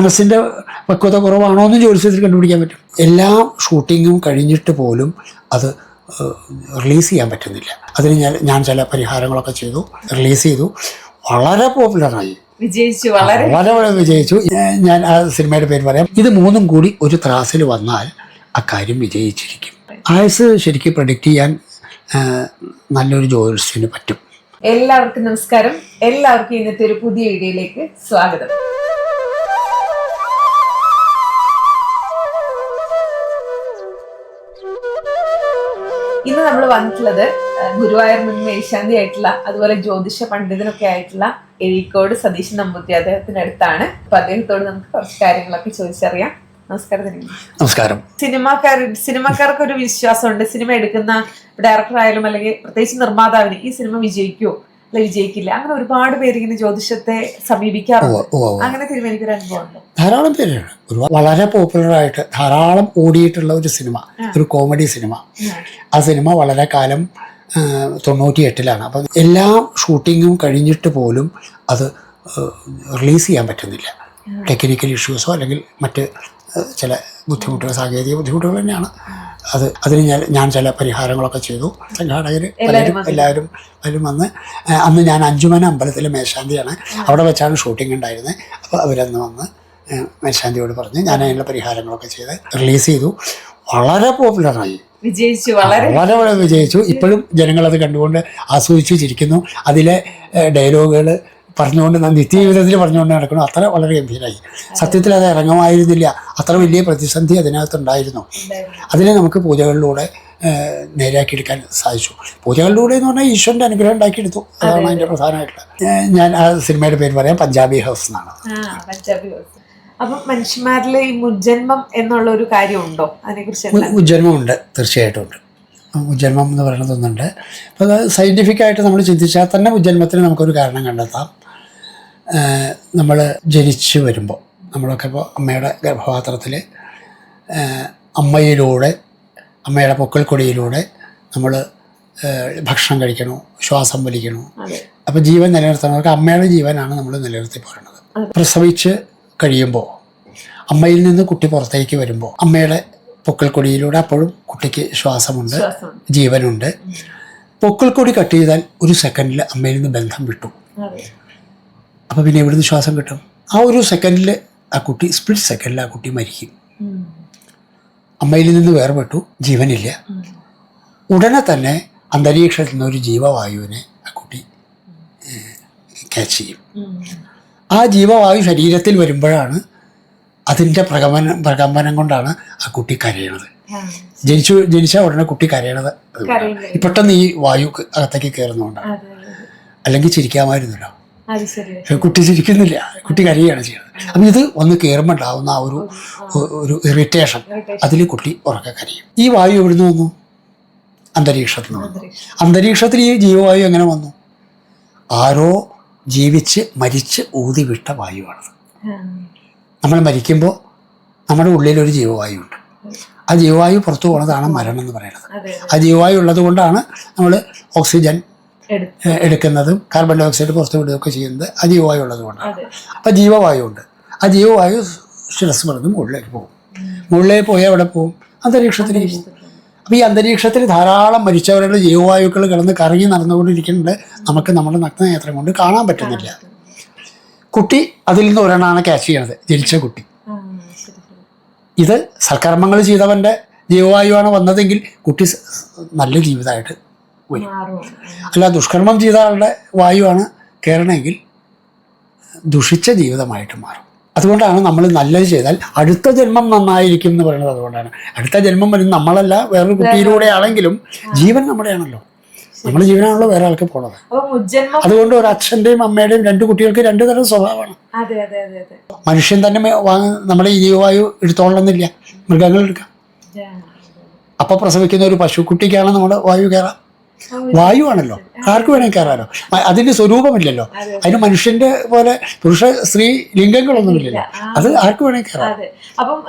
മനസ്സിന്റെ പക്വത കുറവാണോ എന്ന് ജ്യോത്സ്യത്തിൽ കണ്ടുപിടിക്കാൻ പറ്റും. എല്ലാ ഷൂട്ടിങ്ങും കഴിഞ്ഞിട്ട് പോലും അത് റിലീസ് ചെയ്യാൻ പറ്റുന്നില്ല. അതിന് ഞാൻ ഞാൻ ചില പരിഹാരങ്ങളൊക്കെ ചെയ്തു റിലീസ് ചെയ്തു. വളരെ പോപ്പുലറായി വിജയിച്ചു വളരെ. വളരെ വളരെ വിജയിച്ചു. ഞാൻ ആ സിനിമയുടെ പേര് പറയാം. ഇത് മൂന്നും കൂടി ഒരു ത്രാസിൽ വന്നാൽ ആ കാര്യം വിജയിച്ചിരിക്കും. ആയുസ് ശരിക്കും പ്രഡിക്റ്റ് ചെയ്യാൻ നല്ലൊരു ജ്യോതിഷത്തിന് പറ്റും. എല്ലാവർക്കും നമസ്കാരം. എല്ലാവർക്കും ഇന്നത്തെ ഒരു പുതിയ വീഡിയോയിലേക്ക് സ്വാഗതം. ഇന്ന് നമ്മൾ വന്നിട്ടുള്ളത് ഗുരുവായൂർ മുൻ മേശാന്തി ആയിട്ടുള്ള അതുപോലെ ജ്യോതിഷ പണ്ഡിതനൊക്കെ ആയിട്ടുള്ള എഴീക്കോട് സതീശൻ നമ്പൂത്തി അദ്ദേഹത്തിന്റെ അടുത്താണ്. അപ്പൊ അദ്ദേഹത്തോട് നമുക്ക് കുറച്ച് കാര്യങ്ങളൊക്കെ ചോദിച്ചറിയാം. നമസ്കാരം നമസ്കാരം. സിനിമാക്കാർ സിനിമാക്കാർക്ക് ഒരു വിശ്വാസമുണ്ട്. സിനിമ എടുക്കുന്ന ഡയറക്ടർ ആയാലും അല്ലെങ്കിൽ പ്രത്യേകിച്ച് നിർമ്മാതാവിന് ഈ സിനിമ വിജയിക്കുമോ വിജയിക്കില്ല. അങ്ങനെ ഒരുപാട് പേര് ഇങ്ങനെ ജ്യോതിഷത്തെ സമീപിക്കാറുണ്ട്. അങ്ങനെ തിരുമ അനുഭവമുണ്ട്. ധാരാളം പേരാണ് വളരെ പോപ്പുലർ ആയിട്ട് ധാരാളം ഓടിയിട്ടുള്ള ഒരു സിനിമ. ഒരു കോമഡി സിനിമ. ആ. സിനിമ വളരെ കാലം തൊണ്ണൂറ്റി എട്ടിലാണ് അപ്പം എല്ലാ ഷൂട്ടിങ്ങും കഴിഞ്ഞിട്ട് പോലും അത് റിലീസ് ചെയ്യാൻ പറ്റുന്നില്ല. ടെക്നിക്കൽ ഇഷ്യൂസോ അല്ലെങ്കിൽ മറ്റ് ചില ബുദ്ധിമുട്ടുകൾ സാങ്കേതിക ബുദ്ധിമുട്ടുകൾ തന്നെയാണ്. അത് അതിന് ഞാൻ ഞാൻ ചില പരിഹാരങ്ങളൊക്കെ ചെയ്തു. സംഘാടകർ പലരും എല്ലാവരും പലരും വന്ന് അന്ന് ഞാൻ അഞ്ചുമന അമ്പലത്തിലെ മേശാന്തിയാണ്. അവിടെ വെച്ചാണ് ഷൂട്ടിംഗ് ഉണ്ടായിരുന്നത് അപ്പോൾ അവരന്ന് വന്ന് മേശാന്തിയോട് പറഞ്ഞ് ഞാൻ അതിനുള്ള പരിഹാരങ്ങളൊക്കെ ചെയ്ത് റിലീസ് ചെയ്തു. വളരെ പോപ്പുലറായി വിജയിച്ചു വളരെ. വളരെ വിജയിച്ചു. ഇപ്പോഴും ജനങ്ങളത് കണ്ടുകൊണ്ട് ആസ്വദിച്ചു ചിരിക്കുന്നു. അതിലെ ഡയലോഗുകൾ പറഞ്ഞുകൊണ്ട് നിത്യജീവിതത്തിൽ പറഞ്ഞുകൊണ്ട് നടക്കുന്നു. അത്ര വളരെ ഗംഭീരമായി സത്യത്തിൽ അത് ഇറങ്ങുമായിരുന്നില്ല. അത്ര വലിയ പ്രതിസന്ധി അതിനകത്തുണ്ടായിരുന്നു. അതിനെ നമുക്ക് പൂജകളിലൂടെ നേരെയാക്കിയെടുക്കാൻ സാധിച്ചു. പൂജകളിലൂടെ എന്ന് പറഞ്ഞാൽ ഈശ്വരന്റെ അനുഗ്രഹം ഉണ്ടാക്കിയെടുത്തു. അതാണ് അതിന്റെ പ്രധാനമായിട്ടുള്ള ഞാൻ ആ സിനിമയുടെ പേര് പറയാം പഞ്ചാബി ഹൗസ് എന്നാണ്. പഞ്ചാബി ഹൗസ്. അപ്പൊ മനുഷ്യന്മാരിൽ ഈ മുജ്ജന്മം എന്നുള്ള ഒരു കാര്യമുണ്ടോ അതിനെക്കുറിച്ച് ഉജ്ജന്മമുണ്ട് തീർച്ചയായിട്ടും ഉണ്ട്. ഉജ്ജന്മം എന്ന് പറയുന്നത് ഒന്നുണ്ട്. അപ്പോൾ അത് സയന്റിഫിക്കായിട്ട് നമ്മൾ ചിന്തിച്ചാൽ തന്നെ ഉജ്ജന്മത്തിന് നമുക്കൊരു കാരണം കണ്ടെത്താം. നമ്മൾ ജനിച്ചു വരുമ്പോൾ നമ്മളൊക്കെ ഇപ്പോൾ അമ്മയുടെ ഗർഭപാത്രത്തിൽ അമ്മയിലൂടെ അമ്മയുടെ പൊക്കൽ കൊടിയിലൂടെ നമ്മൾ ഭക്ഷണം കഴിക്കണു ശ്വാസം വലിക്കണു. അപ്പം അപ്പോൾ ജീവൻ നിലനിർത്തണവർക്ക് അമ്മയുടെ ജീവനാണ് നമ്മൾ നിലനിർത്തി പോരുന്നത്. പ്രസവിച്ച് കഴിയുമ്പോൾ അമ്മയിൽ നിന്ന് കുട്ടി പുറത്തേക്ക് വരുമ്പോൾ അമ്മയുടെ കൊടിയിലൂടെ അപ്പോഴും കുട്ടിക്ക് ശ്വാസമുണ്ട് ജീവനുണ്ട് ജീവനുണ്ട്. കൊടി കട്ട് ചെയ്താൽ ഒരു സെക്കൻഡിൽ അമ്മയിൽ നിന്ന് ബന്ധം വിട്ടു. അപ്പോൾ പിന്നെ എവിടുന്ന് ശ്വാസം കിട്ടും. ആ ഒരു സെക്കൻഡിൽ ആ കുട്ടി സ്പ്ലിറ്റ് സെക്കൻഡിൽ ആ കുട്ടി മരിക്കും. അമ്മയിൽ നിന്ന് വേർപെട്ടു ജീവനില്ല. ഉടനെ തന്നെ അന്തരീക്ഷത്തിൽ നിന്ന് ഒരു ജീവവായുവിനെ ആ കുട്ടി ക്യാച്ച് ചെയ്യും. ആ ജീവവായു ശരീരത്തിൽ വരുമ്പോഴാണ് അതിന്റെ പ്രകമ്പനം പ്രകമ്പനം കൊണ്ടാണ് ആ കുട്ടി കരയണത്. ജനിച്ചു ജനിച്ച ഉടനെ കുട്ടി കരയണത്. പെട്ടെന്ന് ഈ വായു അകത്തേക്ക് കയറുന്നതുകൊണ്ടാണ്. അല്ലെങ്കിൽ ചിരിക്കാമായിരുന്നല്ലോ കുട്ടി ചിരിക്കുന്നില്ല. കുട്ടി കരയുകയാണ് ചെയ്യുന്നത്. അപ്പം ഇത് ഒന്ന് കയറുമ്പോൾ ഉണ്ടാവുന്ന ആ ഒരു ഒരു ഇറിറ്റേഷൻ അതിൽ കുട്ടി ഉറക്കെ കരയും. ഈ വായു എവിടെ എവിടുന്ന് വന്നു? അന്തരീക്ഷത്തിൽ നിന്ന് വന്നു. അന്തരീക്ഷത്തിൽ. ഈ ജീവവായു എങ്ങനെ വന്നു? ആരോ ജീവിച്ച് മരിച്ച് ഊതിവിട്ട വായുവാണത്. നമ്മൾ മരിക്കുമ്പോൾ നമ്മുടെ ഉള്ളിലൊരു ജീവവായു ഉണ്ട്. ആ ജീവവായു പുറത്തു പോകുന്നതാണ് മരണം എന്ന് പറയുന്നത് ആ ജീവവായു ഉള്ളത് കൊണ്ടാണ് നമ്മൾ ഓക്സിജൻ എടുക്കുന്നതും കാർബൺ ഡൈ ഓക്സൈഡ് പുറത്തു വിടുകയൊക്കെ ചെയ്യുന്നത് അജീവവായു ഉള്ളതുകൊണ്ട് അപ്പം ജീവവായു ഉണ്ട്. ആ ജീവവായു ശിരസ് പറഞ്ഞ് മുകളിലേക്ക് പോകും. മുകളിലേക്ക് പോയാൽ അവിടെ പോകും? അന്തരീക്ഷത്തിലേക്ക് പോകും. അപ്പോൾ ഈ അന്തരീക്ഷത്തിൽ ധാരാളം മരിച്ചവരുടെ ജീവവായുക്കൾ കിടന്ന് കറങ്ങി നടന്നുകൊണ്ടിരിക്കുന്നുണ്ട്. നമുക്ക് നമ്മുടെ നഗ്നനേത്രം കൊണ്ട് കാണാൻ പറ്റുന്നില്ല. കുട്ടി അതിൽ നിന്ന് ഒരെണ്ണമാണ് ക്യാച്ച് ചെയ്യണത്. ജനിച്ച കുട്ടി. ഇത് സൽക്കർമ്മങ്ങൾ ചെയ്തവന്റെ ജീവവായുവാണ് വന്നതെങ്കിൽ കുട്ടി നല്ല ജീവിതമായിട്ട് വരും അല്ല ദുഷ്കർമ്മം ചെയ്ത ആളുടെ വായുവാണ് കയറണമെങ്കിൽ ദുഷിച്ച ജീവിതമായിട്ട് മാറും. അതുകൊണ്ടാണ് നമ്മൾ നല്ലത് ചെയ്താൽ അടുത്ത ജന്മം നന്നായിരിക്കും എന്ന് പറയുന്നത് അതുകൊണ്ടാണ്. അടുത്ത ജന്മം വരുന്നത് നമ്മളല്ല വേറൊരു കുട്ടിയിലൂടെ ആണെങ്കിലും ജീവൻ നമ്മുടെയാണല്ലോ. നമ്മൾ ജീവനാണല്ലോ വേറെ ആൾക്ക് പോണത്. അതുകൊണ്ട് ഒരു അച്ഛന്റെയും അമ്മയുടെയും രണ്ട് കുട്ടികൾക്ക് രണ്ടു തരം സ്വഭാവമാണ്. മനുഷ്യൻ തന്നെ നമ്മുടെ ഈ ജീവവായു എടുത്തോളണമെന്നില്ല. മൃഗങ്ങൾ എടുക്കാം. അപ്പൊ പ്രസവിക്കുന്ന ഒരു പശുക്കുട്ടിക്കാണ് നമ്മുടെ വായു കയറാം. വായു ആണല്ലോ ആർക്ക് വേണമെങ്കിൽ കയറാനോ അതിന്റെ സ്വരൂപമില്ലല്ലോ. അതെ. അതിന് മനുഷ്യന്റെ പോലെ പുരുഷ സ്ത്രീ ലിംഗങ്ങളൊന്നുമില്ലല്ലോ. അത് ആർക്ക് വേണമെങ്കിൽ കയറാം. അപ്പം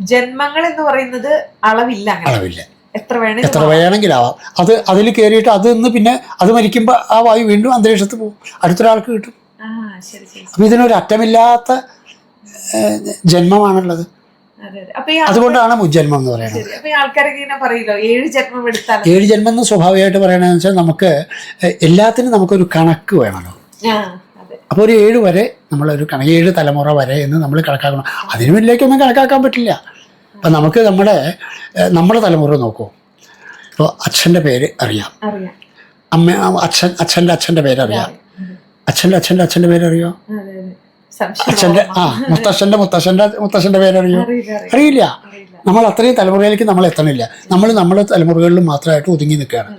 ജന്മങ്ങൾ എന്ന് പറയുന്നത് അളവില്ല അളവില്ല. എത്ര എത്ര വേണമെങ്കിലാവാം. അത് അതിൽ കയറിയിട്ട് അത് നിന്ന് പിന്നെ അത് മരിക്കുമ്പോൾ ആ വായു വീണ്ടും അന്തരീക്ഷത്ത് പോകും. അടുത്തൊരാൾക്ക് കിട്ടും. അപ്പൊ ഇതിനൊരു അറ്റമില്ലാത്ത ജന്മമാണുള്ളത്. അതുകൊണ്ടാണ് മുജ്ജന്മം എന്ന് പറയുന്നത്. ഏഴ് ജന്മം എന്ന് സ്വാഭാവികമായിട്ട് പറയണെന്ന് വെച്ചാൽ നമുക്ക് എല്ലാത്തിനും നമുക്കൊരു കണക്ക് വേണമല്ലോ. അപ്പോൾ ഒരു ഏഴ് വരെ നമ്മളൊരു കണക്ക് ഏഴ് തലമുറ വരെ എന്ന് നമ്മൾ കണക്കാക്കണം. അതിനു മുന്നിലേക്കൊന്നും കണക്കാക്കാൻ പറ്റില്ല. അപ്പം നമുക്ക് നമ്മുടെ നമ്മുടെ തലമുറ നോക്കൂ. ഇപ്പോൾ അച്ഛന്റെ പേര് അറിയാം. അമ്മ അച്ഛൻ അച്ഛന്റെ അച്ഛന്റെ പേരറിയാം. അച്ഛന്റെ അച്ഛന്റെ അച്ഛന്റെ പേരറിയോ? അച്ഛന്റെ ആ മുത്തശ്ശന്റെ മുത്തശ്ശന്റെ മുത്തശ്ശന്റെ പേരറിയോ? അറിയില്ല നമ്മൾ അത്രയും തലമുറയിലേക്ക് നമ്മൾ എത്തണില്ല. നമ്മൾ നമ്മുടെ തലമുറകളിൽ മാത്രമായിട്ട് ഒതുങ്ങി നിൽക്കുകയാണ്.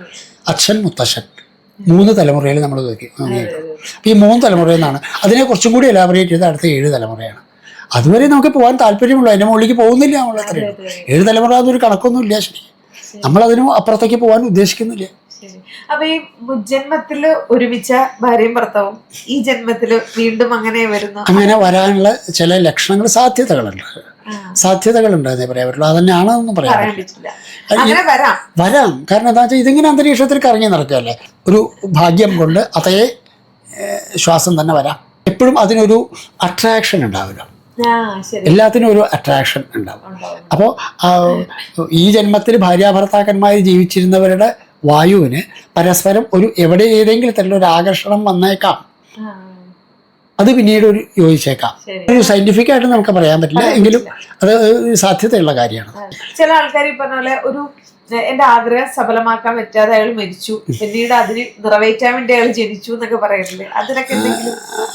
അച്ഛൻ മുത്തശ്ശൻ മൂന്ന് തലമുറയിൽ നമ്മൾ ഒതുക്കി അപ്പോൾ ഈ മൂന്ന് തലമുറയിൽ നിന്നാണ്. അതിനെ കുറച്ചും കൂടി എലാബറേറ്റ് ചെയ്ത് അടുത്ത ഏഴ് തലമുറയാണ്. അതുവരെ നമുക്ക് പോകാൻ താല്പര്യമുള്ളൂ. അതിന്റെ മുകളിലേക്ക് പോകുന്നില്ല നമ്മൾ അത്രയും. ഏഴ് തലമുറ അതൊരു കണക്കൊന്നുമില്ല ശരി. നമ്മളതിനും അപ്പുറത്തേക്ക് പോകാൻ ഉദ്ദേശിക്കുന്നില്ല. അപ്പൊ ഈ ജന്മത്തിൽ ഒരുമിച്ച ഭാര്യയും ഭർത്താവും ഈ ജന്മത്തിൽ വീണ്ടും അങ്ങനെ വരുന്നു. അങ്ങനെ വരാനുള്ള ചില ലക്ഷണങ്ങൾ സാധ്യതകളുണ്ട്. സാധ്യതകളുണ്ട് അതേ പറയാൻ പറ്റുള്ളൂ. അതന്നെയാണെന്നൊന്നും പറയാൻ പറ്റില്ല. വരാം. കാരണം എന്താ വെച്ചാൽ ഇതിങ്ങനെ അന്തരീക്ഷത്തിൽ കറങ്ങി നടക്കുകയല്ലേ? ഒരു ഭാഗ്യം കൊണ്ട് അതേ ശ്വാസം തന്നെ വരാം. എപ്പോഴും അതിനൊരു അട്രാക്ഷൻ ഉണ്ടാവില്ല. എല്ലാത്തിനും ഒരു അട്രാക്ഷൻ ഉണ്ടാവും. ഉണ്ടാവും. അപ്പോൾ ഈ ജന്മത്തിൽ ഭാര്യ ഭർത്താക്കന്മാർ ജീവിച്ചിരുന്നവരുടെ വായുവിന് പരസ്പരം ഒരു എവിടെ ഏതെങ്കിലും തരത്തിലുള്ള ഒരു ആകർഷണം വന്നേക്കാം. അത് പിന്നീട് ഒരു യോജിച്ചേക്കാം. ഒരു സയന്റിഫിക് ആയിട്ട് നമുക്ക് പറയാൻ പറ്റില്ല. എങ്കിലും അത് സാധ്യതയുള്ള കാര്യമാണ്. ചില ആൾക്കാർ ഈ പറഞ്ഞ പോലെ ഒരു എന്റെ ആഗ്രഹം സഫലമാക്കാൻ പറ്റാതെ അയാൾ മരിച്ചു. പിന്നീട് അതിന് നിറവേറ്റാൻ വേണ്ടി അയാൾ ജനിച്ചു എന്നൊക്കെ പറയുന്നില്ലേ? അതിനൊക്കെ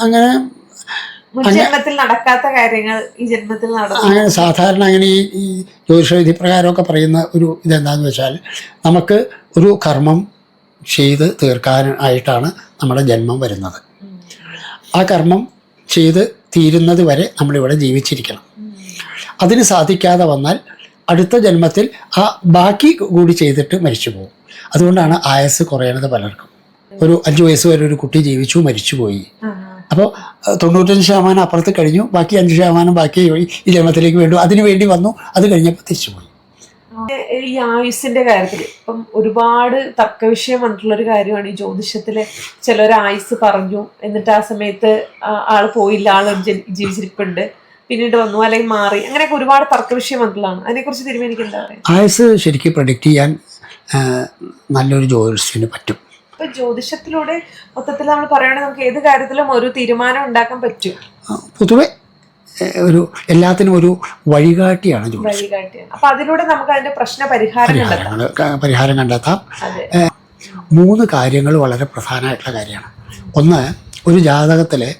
അങ്ങനെ ജന്മത്തിൽ നടക്കാത്ത കാര്യങ്ങൾ ഈ ജന്മത്തിൽ നടക്കും അങ്ങനെ സാധാരണ അങ്ങനെ ഈ ഈ ജ്യോതിഷവിധി പ്രകാരമൊക്കെ പറയുന്ന ഒരു ഇതെന്താന്ന് വെച്ചാൽ നമുക്ക് ഒരു കർമ്മം ചെയ്ത് തീർക്കാൻ ആയിട്ടാണ് നമ്മുടെ ജന്മം വരുന്നത് ആ കർമ്മം ചെയ്ത് തീരുന്നത് വരെ നമ്മളിവിടെ ജീവിച്ചിരിക്കണം. അതിന് സാധിക്കാതെ വന്നാൽ അടുത്ത ജന്മത്തിൽ ആ ബാക്കി കൂടി ചെയ്തിട്ട് മരിച്ചു പോകും അതുകൊണ്ടാണ് ആയസ് കുറയണത് പലർക്കും ഒരു അഞ്ച് വയസ്സ് വരെ ഒരു കുട്ടി ജീവിച്ചു മരിച്ചുപോയി പോയി അപ്പോൾ തൊണ്ണൂറ്റഞ്ച് ശതമാനം അപ്പുറത്ത് കഴിഞ്ഞു ബാക്കി അഞ്ച് ശതമാനം ബാക്കി ഈ ജന്മത്തിലേക്ക് വേണ്ടു അതിനു വേണ്ടി വന്നു അത് കഴിഞ്ഞപ്പോൾ തിരിച്ചുപോയി. ഈ ആയുസിന്റെ കാര്യത്തിൽ ഇപ്പം ഒരുപാട് തർക്കവിഷയം വന്നിട്ടുള്ള ഒരു കാര്യമാണ് ഈ ജ്യോതിഷത്തിലെ ചിലർ ആയുസ് പറഞ്ഞു എന്നിട്ട് ആ സമയത്ത് ആൾ ആൾ പോയില്ല ആൾ ജീവിച്ചിരിപ്പുണ്ട് പിന്നീട് വന്നു അല്ലെങ്കിൽ മാറി അങ്ങനെയൊക്കെ ഒരുപാട് തർക്കവിഷയം വന്നിട്ടുള്ളതാണ്. അതിനെക്കുറിച്ച് തിരുമേനിക്ക് എന്താ പറയുക ആയുസ് ശരിക്കും പ്രഡിക്റ്റ് ചെയ്യാൻ നല്ലൊരു ജ്യോതിഷത്തിന് പറ്റും. ഇപ്പൊ ജ്യോതിഷത്തിലൂടെ മൊത്തത്തിൽ നമ്മൾ പറയുകയാണെങ്കിൽ നമുക്ക് ഏത് കാര്യത്തിലും ഒരു തീരുമാനം ഉണ്ടാക്കാൻ പറ്റും? പൊതുവേ ഒരു എല്ലാത്തിനും ഒരു വഴികാട്ടിയാണ് ജ്യോതിഷം അപ്പൊ അതിലൂടെ നമുക്ക് അതിന്റെ പ്രശ്ന പരിഹാരങ്ങൾ പരിഹാരം കണ്ടെത്താം. മൂന്ന് കാര്യങ്ങൾ വളരെ പ്രധാനമായിട്ടുള്ള കാര്യമാണ്. ഒന്ന് ഒരു ജാതകത്തിലെ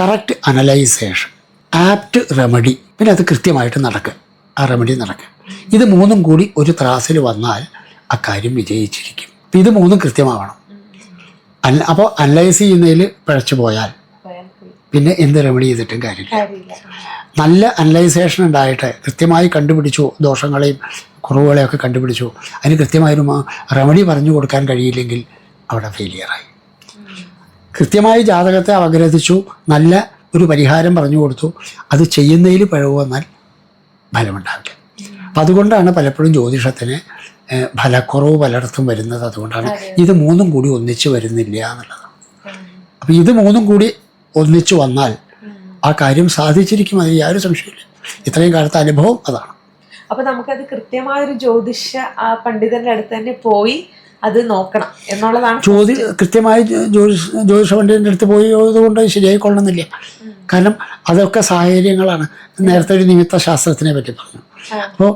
കറക്റ്റ് അനലൈസേഷൻ ആപ്റ്റ് റെമഡി പിന്നെ അത് കൃത്യമായിട്ട് നടക്കുക. ആ റെമഡി നടക്കുക. ഇത് മൂന്നും കൂടി ഒരു ത്രാസിൽ വന്നാൽ ആ കാര്യം വിജയിച്ചിരിക്കും. ഇത് മൂന്നും കൃത്യമാവണം. അപ്പോൾ അനലൈസ് ചെയ്യുന്നതിൽ പിഴച്ചു പോയാൽ പോയാൽ പോയി. പിന്നെ എന്ത് റെമഡി ചെയ്തിട്ടും കാര്യമില്ല. നല്ല അനലൈസേഷൻ ഉണ്ടായിട്ട് കൃത്യമായി കണ്ടുപിടിച്ചു ദോഷങ്ങളെയും കുറവുകളെയൊക്കെ കണ്ടുപിടിച്ചു. അതിന് കൃത്യമായൊരു റെമഡി പറഞ്ഞു കൊടുക്കാൻ കഴിയില്ലെങ്കിൽ അവിടെ ഫെയിലിയറായി കൃത്യമായി ജാതകത്തെ അവഗ്രഹിച്ചു നല്ല ഒരു പരിഹാരം പറഞ്ഞു കൊടുത്തു. അത് ചെയ്യുന്നതിൽ പിഴവ് വന്നാൽ ഫലമുണ്ടാവില്ല. അപ്പം അതുകൊണ്ടാണ് പലപ്പോഴും ജ്യോതിഷത്തിന് ഫലക്കുറവ് പലയിടത്തും വരുന്നത്. അതുകൊണ്ടാണ് ഇത് മൂന്നും കൂടി ഒന്നിച്ച് വരുന്നില്ല എന്നുള്ളത്. അപ്പം ഇത് മൂന്നും കൂടി ഒന്നിച്ചു വന്നാൽ ആ കാര്യം സാധിച്ചിരിക്കും അതിന് യാതൊരു സംശയമില്ല ഇത്രയും കാലത്തെ അനുഭവം അതാണ്. അപ്പൊ നമുക്കത് കൃത്യമായ ഒരു ജ്യോതിഷ ആ പണ്ഡിതന്റെ അടുത്ത് തന്നെ പോയി അത് നോക്കണം എന്നുള്ളതാണ് ജ്യോതി കൃത്യമായി ജ്യോതിഷ ജ്യോതിഷ പണ്ഡിതന്റെ അടുത്ത് പോയി കൊണ്ട് ശരിയായിക്കൊള്ളണമെന്നില്ല കാരണം അതൊക്കെ സാഹചര്യങ്ങളാണ്. നേരത്തെ ഒരു നിമിത്ത ശാസ്ത്രത്തിനെ പറ്റി പറഞ്ഞു. അപ്പോൾ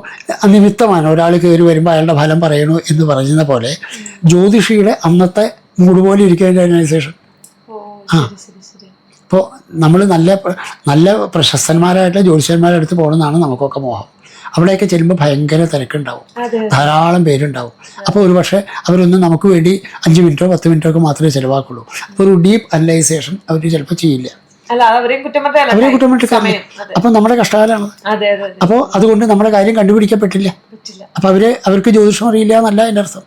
നിമിത്തമാണ് ഒരാൾ കയറി വരുമ്പോൾ അയാളുടെ ഫലം പറയണു എന്ന് പറയുന്ന പോലെ ജ്യോതിഷിയുടെ അന്നത്തെ മൂഡ് പോലെ ഇരിക്കുന്ന ഓർഗനൈസേഷൻ ഇപ്പോൾ നമ്മൾ നല്ല നല്ല പ്രശസ്തന്മാരായിട്ടുള്ള ജ്യോതിഷന്മാരുടെ അടുത്ത് പോകണമെന്നാണ് നമുക്കൊക്കെ മോഹം. അവിടെയൊക്കെ ചെല്ലുമ്പോൾ ഭയങ്കര തിരക്കുണ്ടാവും. ധാരാളം പേരുണ്ടാവും. അപ്പോൾ ഒരു പക്ഷേ അവരൊന്നും നമുക്ക് വേണ്ടി അഞ്ച് മിനിറ്റോ പത്ത് മിനിറ്റോ ഒക്കെ മാത്രമേ ചിലവാക്കുള്ളൂ. അപ്പോൾ ഒരു ഡീപ്പ് അനലൈസേഷൻ അവർ ചിലപ്പോൾ ചെയ്യില്ല. അവരെ പറഞ്ഞല്ല കുറ്റം സമയം അപ്പോൾ നമ്മുടെ കഷ്ടകാലാണ് അപ്പോൾ അതുകൊണ്ട് നമ്മുടെ കാര്യം കണ്ടുപിടിക്കപ്പെട്ടില്ല. അപ്പൊ അവർ അവർ അവർക്ക് ജ്യോതിഷം അറിയില്ല എന്നല്ല എന്റെ അർത്ഥം.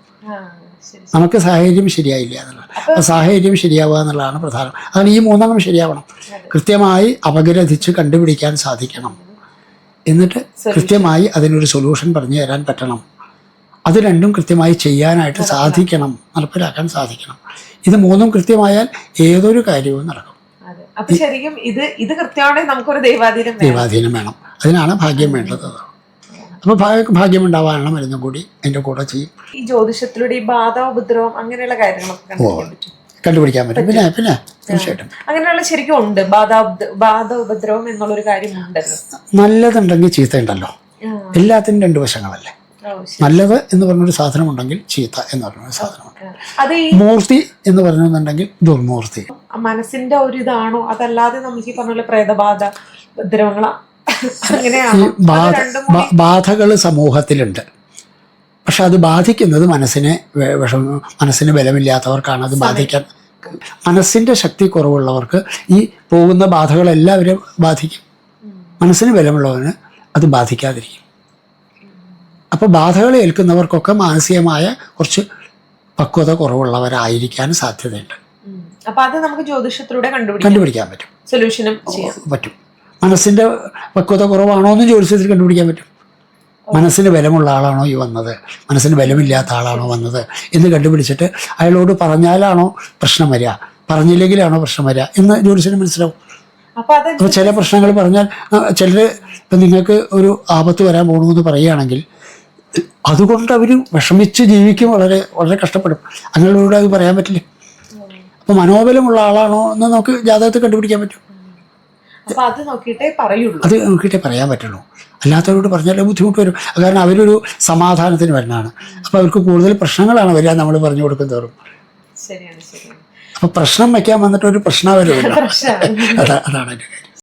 നമുക്ക് സാഹചര്യം ശരിയായില്ല എന്നുള്ളത്. അപ്പോൾ സാഹചര്യം ശരിയാവുക എന്നുള്ളതാണ് പ്രധാനം. അതിന് ഈ മൂന്നെണ്ണം ശരിയാവണം. കൃത്യമായി അപഗ്രഥിച്ച് കണ്ടുപിടിക്കാൻ സാധിക്കണം. എന്നിട്ട് കൃത്യമായി അതിനൊരു സൊല്യൂഷൻ പറഞ്ഞു തരാൻ പറ്റണം. അത് രണ്ടും കൃത്യമായി ചെയ്യാനായിട്ട് സാധിക്കണം. നടപ്പിലാക്കാൻ സാധിക്കണം. ഇത് മൂന്നും കൃത്യമായാൽ ഏതൊരു കാര്യവും നടക്കും. ശരിക്കും ഇത് ഇത് കൃത്യമാണെങ്കിൽ നമുക്കൊരു ദൈവാധീനം ദൈവാധീനം വേണം. അതിനാണ് ഭാഗ്യം വേണ്ടത്. അപ്പോൾ ഭാഗ്യമുണ്ടാവാനുള്ള മരുന്നും കൂടി അതിന്റെ കൂടെ ചെയ്യും. ഈ ജ്യോതിഷത്തിലൂടെ ഈ ബാധ ഉപദ്രവം അങ്ങനെയുള്ള കാര്യങ്ങളൊക്കെ കണ്ടുപിടിക്കാൻ പറ്റും. കണ്ടുപിടിക്കാൻ പറ്റും. പിന്നെ പിന്നെ തീർച്ചയായിട്ടും. അങ്ങനെയുള്ള ശരിക്കും ഉണ്ട്. ബാധ ബാധ ഉപദ്രവം എന്നുള്ളൊരു കാര്യം ഉണ്ടല്ലോ. നല്ലതുണ്ടെങ്കിൽ ചീത്തയുണ്ടല്ലോ ഉണ്ടല്ലോ. എല്ലാത്തിനും രണ്ട് വശങ്ങളല്ലേ. നല്ലത് എന്ന് പറഞ്ഞൊരു സാധനം ഉണ്ടെങ്കിൽ ചീത്ത എന്ന് പറഞ്ഞൊരു സാധനമുണ്ട്. അത് മൂർത്തി എന്ന് പറഞ്ഞെന്നുണ്ടെങ്കിൽ ദുർമൂർത്തി. മനസ്സിന്റെ ഒരു ഇതാണോ? അതല്ലാതെ നമുക്ക് ഈ പറഞ്ഞ പ്രേതബാധ ഉപദ്രവങ്ങളാ ബാധകൾ സമൂഹത്തിലുണ്ട്. പക്ഷെ അത് ബാധിക്കുന്നത് മനസ്സിനെ വിഷമം വിഷം മനസ്സിന് ബലമില്ലാത്തവർക്കാണ്. അത് ബാധിക്കാൻ മനസ്സിന്റെ ശക്തി കുറവുള്ളവർക്ക് ഈ പോകുന്ന ബാധകളെല്ലാവരും ബാധിക്കും. മനസ്സിന് ബലമുള്ളവന് അത് ബാധിക്കാതിരിക്കും. അപ്പോൾ ബാധകൾ ഏൽക്കുന്നവർക്കൊക്കെ മാനസികമായ കുറച്ച് പക്വത കുറവുള്ളവരായിരിക്കാൻ സാധ്യതയുണ്ട്. അപ്പൊ അത് നമുക്ക് ജ്യോതിഷത്തിലൂടെ കണ്ടുപിടിക്കാം. കണ്ടുപിടിക്കാൻ പറ്റും. സൊല്യൂഷനും പറ്റും. മനസ്സിന്റെ പക്വത കുറവാണോ എന്ന് ജ്യോത്സ്യത്തിൽ കണ്ടുപിടിക്കാൻ പറ്റും. മനസ്സിന് ബലമുള്ള ആളാണോ ഈ വന്നത്? മനസ്സിന് ബലമില്ലാത്ത ആളാണോ വന്നത്? എന്ന് കണ്ടുപിടിച്ചിട്ട് അയാളോട് പറഞ്ഞാലാണോ പ്രശ്നം വരിക? പറഞ്ഞില്ലെങ്കിലാണോ പ്രശ്നം വരിക? എന്ന് ജ്യോത്സ്യന് മനസ്സിലാവും. അപ്പോൾ ചില പ്രശ്നങ്ങൾ പറഞ്ഞാൽ ചിലർ ഇപ്പം നിങ്ങൾക്ക് ഒരു ആപത്ത് വരാൻ പോകണമെന്ന് പറയുകയാണെങ്കിൽ അതുകൊണ്ട് അവർ വിഷമിച്ച് ജീവിക്കും വളരെ വളരെ കഷ്ടപ്പെടും. അങ്ങനെയുള്ളവരോട് അത് പറയാൻ പറ്റില്ല? അപ്പോൾ മനോബലമുള്ള ആളാണോ എന്ന് നമുക്ക് ജാതകത്തിൽ കണ്ടുപിടിക്കാൻ പറ്റും. അപ്പൊ അത് നോക്കിയിട്ടേ പറയുള്ളൂ. അത് നോക്കിയിട്ടേ പറയാൻ പറ്റുള്ളൂ. അല്ലാത്തവരോട് പറഞ്ഞാൽ ബുദ്ധിമുട്ട് വരും. കാരണം അവരൊരു സമാധാനത്തിന് വരുന്നതാണ് അപ്പോൾ അവർക്ക് കൂടുതൽ പ്രശ്നങ്ങളാണ് വരിക നമ്മൾ പറഞ്ഞു കൊടുക്കുന്നതോറും ശരിയാണ് ശരിയാണ്. അപ്പോൾ പ്രശ്നം വയ്ക്കാൻ വന്നിട്ട് ഒരു പ്രശ്നം വരുമല്ലോ പ്രശ്നമാണ്. അതാണ് എന്റെ കാര്യം.